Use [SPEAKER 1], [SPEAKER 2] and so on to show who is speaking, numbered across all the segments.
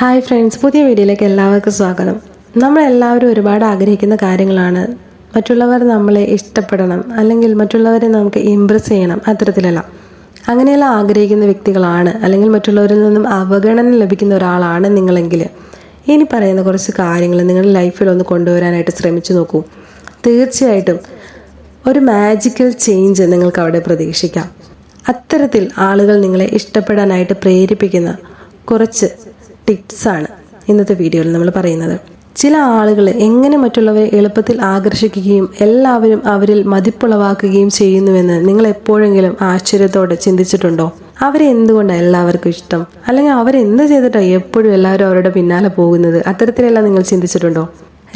[SPEAKER 1] Hi friends പുതിയ വീഡിയോയിലേക്ക് എല്ലാവർക്കും സ്വാഗതം. നമ്മളെല്ലാവരും ഒരുപാട് ആഗ്രഹിക്കുന്ന കാര്യങ്ങളാണ്. മറ്റുള്ളവർ നമ്മളെ ഇഷ്ടപ്പെടണം അല്ലെങ്കിൽ മറ്റുള്ളവരെ നമുക്ക് ഇമ്പ്രസ് ചെയ്യണം അത്തരത്തിലല്ല. അങ്ങനെയുള്ള ആഗ്രഹിക്കുന്ന വ്യക്തികളാണ് അല്ലെങ്കിൽ മറ്റുള്ളവരിൽ നിന്നും അവഗണന ലഭിക്കുന്ന ഒരാളാണ് നിങ്ങളെങ്കിൽ. ഇനി പറയുന്ന കുറച്ച് കാര്യങ്ങൾ നിങ്ങളുടെ ലൈഫിൽ ഒന്ന് കൊണ്ടുവരാനായിട്ട് ശ്രമിച്ചു നോക്കൂ. തീർച്ചയായിട്ടും ഒരു മാജിക്കൽ ചേഞ്ച് നിങ്ങൾക്ക് അവിടെ പ്രതീക്ഷിക്കാം. അത്തരത്തിൽ ആളുകൾ നിങ്ങളെ ഇഷ്ടപ്പെടാനായിട്ട് പ്രേരിപ്പിക്കുന്ന കുറച്ച് ടിപ്സാണ് ഇന്നത്തെ വീഡിയോയിൽ നമ്മൾ പറയുന്നത്. ചില ആളുകൾ എങ്ങനെ മറ്റുള്ളവരെ എളുപ്പത്തിൽ ആകർഷിക്കുകയും എല്ലാവരും അവരിൽ മതിപ്പുളവാക്കുകയും ചെയ്യുന്നുവെന്ന് നിങ്ങൾ എപ്പോഴെങ്കിലും ആശ്ചര്യത്തോടെ ചിന്തിച്ചിട്ടുണ്ടോ? അവരെ എന്തുകൊണ്ടാണ് എല്ലാവർക്കും ഇഷ്ടം? അല്ലെങ്കിൽ അവരെന്ത് ചെയ്തിട്ടാണ് എപ്പോഴും എല്ലാവരും അവരുടെ പിന്നാലെ പോകുന്നത്? അത്തരത്തിലെല്ലാം നിങ്ങൾ ചിന്തിച്ചിട്ടുണ്ടോ?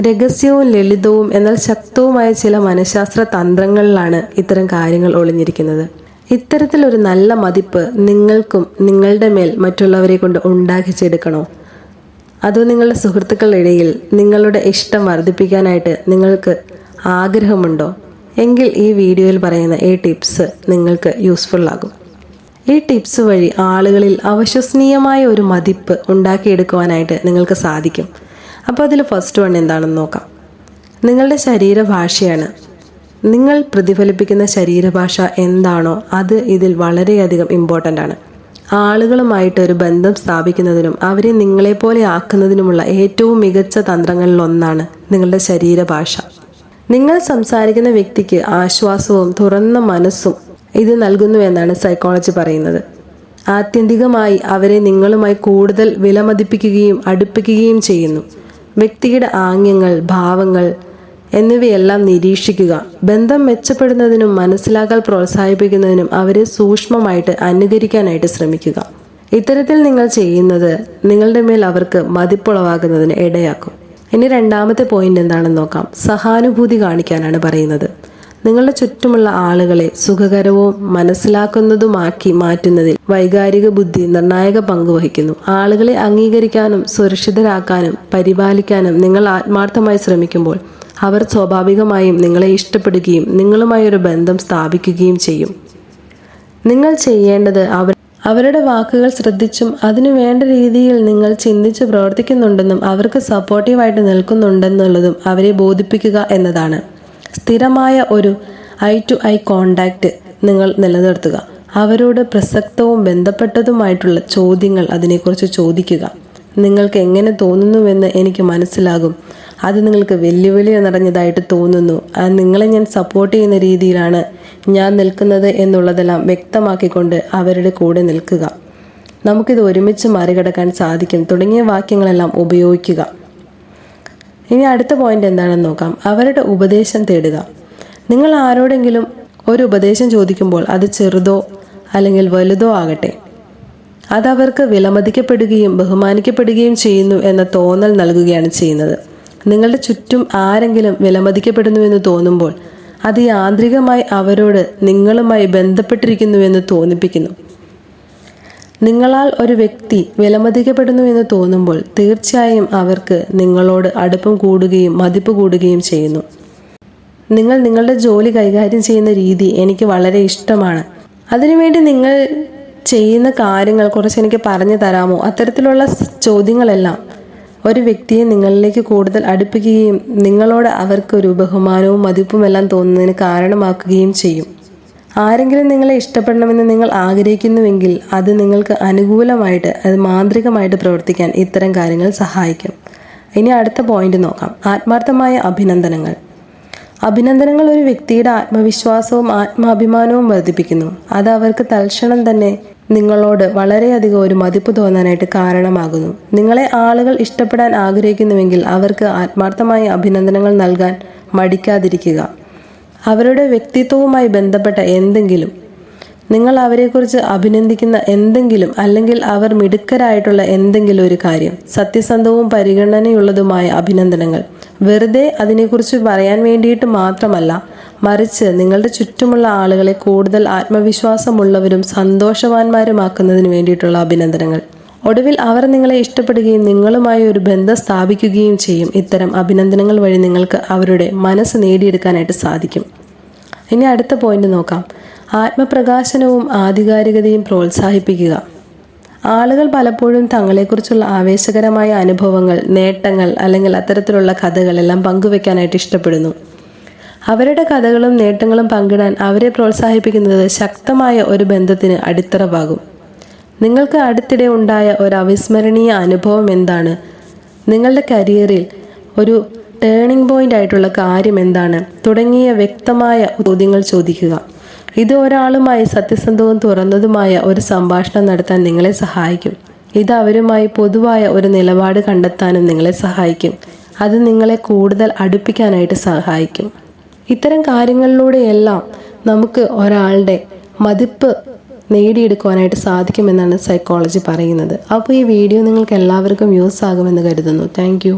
[SPEAKER 1] രഹസ്യവും ലളിതവും എന്നാൽ ശക്തവുമായ ചില മനഃശാസ്ത്ര തന്ത്രങ്ങളിലാണ് ഇത്തരം കാര്യങ്ങൾ ഒളിഞ്ഞിരിക്കുന്നത്. ഇത്തരത്തിലൊരു നല്ല മതിപ്പ് നിങ്ങൾക്കും നിങ്ങളുടെ മേൽ മറ്റുള്ളവരെ കൊണ്ട് ഉണ്ടാക്കിച്ചെടുക്കണോ? അതോ നിങ്ങളുടെ സുഹൃത്തുക്കളുടെ ഇടയിൽ നിങ്ങളുടെ ഇഷ്ടം വർദ്ധിപ്പിക്കാനായിട്ട് നിങ്ങൾക്ക് ആഗ്രഹമുണ്ടോ? എങ്കിൽ ഈ വീഡിയോയിൽ പറയുന്ന ഈ ടിപ്സ് നിങ്ങൾക്ക് യൂസ്ഫുൾ ആകും. ഈ ടിപ്സ് വഴി ആളുകളിൽ അവിശ്വസനീയമായ ഒരു മതിപ്പ് ഉണ്ടാക്കിയെടുക്കുവാനായിട്ട് നിങ്ങൾക്ക് സാധിക്കും. അപ്പോൾ അതിൽ ഫസ്റ്റ് വൺ എന്താണെന്ന് നോക്കാം. നിങ്ങളുടെ ശരീരഭാഷയാണ് നിങ്ങൾ പ്രതിഫലിപ്പിക്കുന്ന ശരീരഭാഷ എന്താണോ അത് ഇതിൽ വളരെയധികം ഇമ്പോർട്ടന്റ് ആണ്. ആളുകളുമായിട്ട് ഒരു ബന്ധം സ്ഥാപിക്കുന്നതിനും അവരെ നിങ്ങളെപ്പോലെ ആക്കുന്നതിനുമുള്ള ഏറ്റവും മികച്ച തന്ത്രങ്ങളിൽ ഒന്നാണ് നിങ്ങളുടെ ശരീരഭാഷ. നിങ്ങൾ സംസാരിക്കുന്ന വ്യക്തിക്ക് ആശ്വാസവും തുറന്ന മനസ്സും ഇത് നൽകുന്നു എന്നാണ് സൈക്കോളജി പറയുന്നത്. ആത്യന്തികമായി അവരെ നിങ്ങളുമായി കൂടുതൽ വിലമതിപ്പിക്കുകയും അടുപ്പിക്കുകയും ചെയ്യുന്നു. വ്യക്തിയുടെ ആംഗ്യങ്ങൾ ഭാവങ്ങൾ എന്നിവയെല്ലാം നിരീക്ഷിക്കുക. ബന്ധം മെച്ചപ്പെടുന്നതിനും മനസ്സിലാക്കാൻ പ്രോത്സാഹിപ്പിക്കുന്നതിനും അവരെ സൂക്ഷ്മമായിട്ട് അനുകരിക്കാനായിട്ട് ശ്രമിക്കുക. ഇത്തരത്തിൽ നിങ്ങൾ ചെയ്യുന്നത് നിങ്ങളുടെ മേൽ അവർക്ക് മതിപ്പുളവാകുന്നതിന് ഇടയാക്കും. ഇനി രണ്ടാമത്തെ പോയിന്റ് എന്താണെന്ന് നോക്കാം. സഹാനുഭൂതി കാണിക്കാനാണ് പറയുന്നത്. നിങ്ങളുടെ ചുറ്റുമുള്ള ആളുകളെ സുഖകരവും മനസ്സിലാക്കുന്നതുമാക്കി മാറ്റുന്നതിൽ വൈകാരിക ബുദ്ധി നിർണായക പങ്ക് വഹിക്കുന്നു. ആളുകളെ അംഗീകരിക്കാനും സുരക്ഷിതരാക്കാനും പരിപാലിക്കാനും നിങ്ങൾ ആത്മാർത്ഥമായി ശ്രമിക്കുമ്പോൾ അവർ സ്വാഭാവികമായും നിങ്ങളെ ഇഷ്ടപ്പെടുകയും നിങ്ങളുമായി ഒരു ബന്ധം സ്ഥാപിക്കുകയും ചെയ്യും. നിങ്ങൾ ചെയ്യേണ്ടത് അവർ അവരുടെ വാക്കുകൾ ശ്രദ്ധിച്ചും അതിനു വേണ്ട രീതിയിൽ നിങ്ങൾ ചിന്തിച്ച് പ്രവർത്തിക്കുന്നുണ്ടെന്നും അവർക്ക് സപ്പോർട്ടീവായിട്ട് നിൽക്കുന്നുണ്ടെന്നുള്ളതും അവരെ ബോധിപ്പിക്കുക എന്നതാണ്. സ്ഥിരമായ ഒരു ഐ ടു ഐ കോണ്ടാക്റ്റ് നിങ്ങൾ നിലനിർത്തുക. അവരോട് പ്രസക്തവും ബന്ധപ്പെട്ടതുമായിട്ടുള്ള ചോദ്യങ്ങൾ അതിനെക്കുറിച്ച് ചോദിക്കുക. നിങ്ങൾക്ക് എങ്ങനെ തോന്നുന്നുവെന്ന് എനിക്ക് മനസ്സിലാകും. അത് നിങ്ങൾക്ക് വെല്ലുവിളി നിറഞ്ഞതായിട്ട് തോന്നുന്നു. അത് നിങ്ങളെ ഞാൻ സപ്പോർട്ട് ചെയ്യുന്ന രീതിയിലാണ് ഞാൻ നിൽക്കുന്നത് എന്നുള്ളതെല്ലാം വ്യക്തമാക്കിക്കൊണ്ട് അവരുടെ കൂടെ നിൽക്കുക. നമുക്കിത് ഒരുമിച്ച് മറികടക്കാൻ സാധിക്കും. തുടങ്ങിയ വാക്യങ്ങളെല്ലാം ഉപയോഗിക്കുക. ഇനി അടുത്ത പോയിന്റ് എന്താണെന്ന് നോക്കാം. അവരുടെ ഉപദേശം തേടുക. നിങ്ങൾ ആരോടെങ്കിലും ഒരു ഉപദേശം ചോദിക്കുമ്പോൾ അത് ചെറുതോ അല്ലെങ്കിൽ വലുതോ ആകട്ടെ. അതവർക്ക് വിലമതിക്കപ്പെടുകയും ബഹുമാനിക്കപ്പെടുകയും ചെയ്യുന്നു എന്ന തോന്നൽ നൽകുകയാണ് ചെയ്യുന്നത്. നിങ്ങളുടെ ചുറ്റും ആരെങ്കിലും വിലമതിക്കപ്പെടുന്നുവെന്ന് തോന്നുമ്പോൾ അത് യാന്ത്രികമായി അവരോട് നിങ്ങളുമായി ബന്ധപ്പെട്ടിരിക്കുന്നുവെന്ന് തോന്നിപ്പിക്കുന്നു. നിങ്ങളാൽ ഒരു വ്യക്തി വിലമതിക്കപ്പെടുന്നു എന്ന് തോന്നുമ്പോൾ തീർച്ചയായും അവർക്ക് നിങ്ങളോട് അടുപ്പം കൂടുകയും മതിപ്പ് കൂടുകയും ചെയ്യുന്നു. നിങ്ങൾ നിങ്ങളുടെ ജോലി കൈകാര്യം ചെയ്യുന്ന രീതി എനിക്ക് വളരെ ഇഷ്ടമാണ്. അതിനുവേണ്ടി നിങ്ങൾ ചെയ്യുന്ന കാര്യങ്ങൾ കുറച്ച് എനിക്ക് പറഞ്ഞു തരാമോ? അത്തരത്തിലുള്ള ചോദ്യങ്ങളെല്ലാം ഒരു വ്യക്തിയെ നിങ്ങളിലേക്ക് കൂടുതൽ അടുപ്പിക്കുകയും നിങ്ങളോട് അവർക്ക് ഒരു ബഹുമാനവും മതിപ്പുമെല്ലാം തോന്നുന്നതിന് കാരണമാക്കുകയും ചെയ്യും. ആരെങ്കിലും നിങ്ങളെ ഇഷ്ടപ്പെടണമെന്ന് നിങ്ങൾ ആഗ്രഹിക്കുന്നുവെങ്കിൽ അത് നിങ്ങൾക്ക് അനുകൂലമായിട്ട് അത് മാന്ത്രികമായിട്ട് പ്രവർത്തിക്കാൻ ഇത്തരം കാര്യങ്ങൾ സഹായിക്കും. ഇനി അടുത്ത പോയിന്റ് നോക്കാം. ആത്മാർത്ഥമായ അഭിനന്ദനങ്ങൾ. അഭിനന്ദനങ്ങൾ ഒരു വ്യക്തിയുടെ ആത്മവിശ്വാസവും ആത്മാഭിമാനവും വർദ്ധിപ്പിക്കുന്നു. അത് അവർക്ക് തൽക്ഷണം തന്നെ നിങ്ങളോട് വളരെയധികം ഒരു മതിപ്പ് തോന്നാനായിട്ട് കാരണമാകുന്നു. നിങ്ങളെ ആളുകൾ ഇഷ്ടപ്പെടാൻ ആഗ്രഹിക്കുന്നുവെങ്കിൽ അവർക്ക് ആത്മാർത്ഥമായ അഭിനന്ദനങ്ങൾ നൽകാൻ മടിക്കാതിരിക്കുക. അവരുടെ വ്യക്തിത്വവുമായി ബന്ധപ്പെട്ട എന്തെങ്കിലും നിങ്ങൾ അവരെക്കുറിച്ച് അഭിനന്ദിക്കുന്ന എന്തെങ്കിലും അല്ലെങ്കിൽ അവർ മിടുക്കരായിട്ടുള്ള എന്തെങ്കിലും ഒരു കാര്യം സത്യസന്ധവും പരിഗണനയുള്ളതുമായ അഭിനന്ദനങ്ങൾ വെറുതെ അതിനെക്കുറിച്ച് പറയാൻ വേണ്ടിയിട്ട് മാത്രമല്ല മറിച്ച് നിങ്ങളുടെ ചുറ്റുമുള്ള ആളുകളെ കൂടുതൽ ആത്മവിശ്വാസമുള്ളവരും സന്തോഷവാന്മാരുമാക്കുന്നതിന് വേണ്ടിയിട്ടുള്ള അഭിനന്ദനങ്ങൾ. ഒടുവിൽ അവർ നിങ്ങളെ ഇഷ്ടപ്പെടുകയും നിങ്ങളുമായി ഒരു ബന്ധം സ്ഥാപിക്കുകയും ചെയ്യും. ഇത്തരം അഭിനന്ദനങ്ങൾ വഴി നിങ്ങൾക്ക് അവരുടെ മനസ്സ് നേടിയെടുക്കാനായിട്ട് സാധിക്കും. ഇനി അടുത്ത പോയിന്റ് നോക്കാം. ആത്മപ്രകാശനവും ആധികാരികതയും പ്രോത്സാഹിപ്പിക്കുക. ആളുകൾ പലപ്പോഴും തങ്ങളെക്കുറിച്ചുള്ള ആവേശകരമായ അനുഭവങ്ങൾ നേട്ടങ്ങൾ അല്ലെങ്കിൽ അത്തരത്തിലുള്ള കഥകളെല്ലാം പങ്കുവെക്കാനായിട്ട് ഇഷ്ടപ്പെടുന്നു. അവരുടെ കഥകളും നേട്ടങ്ങളും പങ്കിടാൻ അവരെ പ്രോത്സാഹിപ്പിക്കുന്നത് ശക്തമായ ഒരു ബന്ധത്തിന് അടിത്തറവാകും. നിങ്ങൾക്ക് അടുത്തിടെ ഉണ്ടായ ഒരു അവിസ്മരണീയ അനുഭവം എന്താണ്? നിങ്ങളുടെ കരിയറിൽ ഒരു ടേണിംഗ് പോയിന്റ് ആയിട്ടുള്ള കാര്യം എന്താണ്? തുടങ്ങിയ വ്യക്തമായ ചോദ്യങ്ങൾ ചോദിക്കുക. ഇത് ഒരാളുമായി സത്യസന്ധവും തുറന്നതുമായ ഒരു സംഭാഷണം നടത്താൻ നിങ്ങളെ സഹായിക്കും. ഇത് അവരുമായി പൊതുവായ ഒരു നിലപാട് കണ്ടെത്താനും നിങ്ങളെ സഹായിക്കും. അത് നിങ്ങളെ കൂടുതൽ അടുപ്പിക്കാനായിട്ട് സഹായിക്കും. ഇത്തരം കാര്യങ്ങളിലൂടെയെല്ലാം നമുക്ക് ഒരാളുടെ മതിപ്പ് നേടിയെടുക്കുവാനായിട്ട് സാധിക്കുമെന്നാണ് സൈക്കോളജി പറയുന്നത്. അപ്പോൾ ഈ വീഡിയോ നിങ്ങൾക്ക് എല്ലാവർക്കും യൂസ് ആകുമെന്ന് കരുതുന്നു താങ്ക്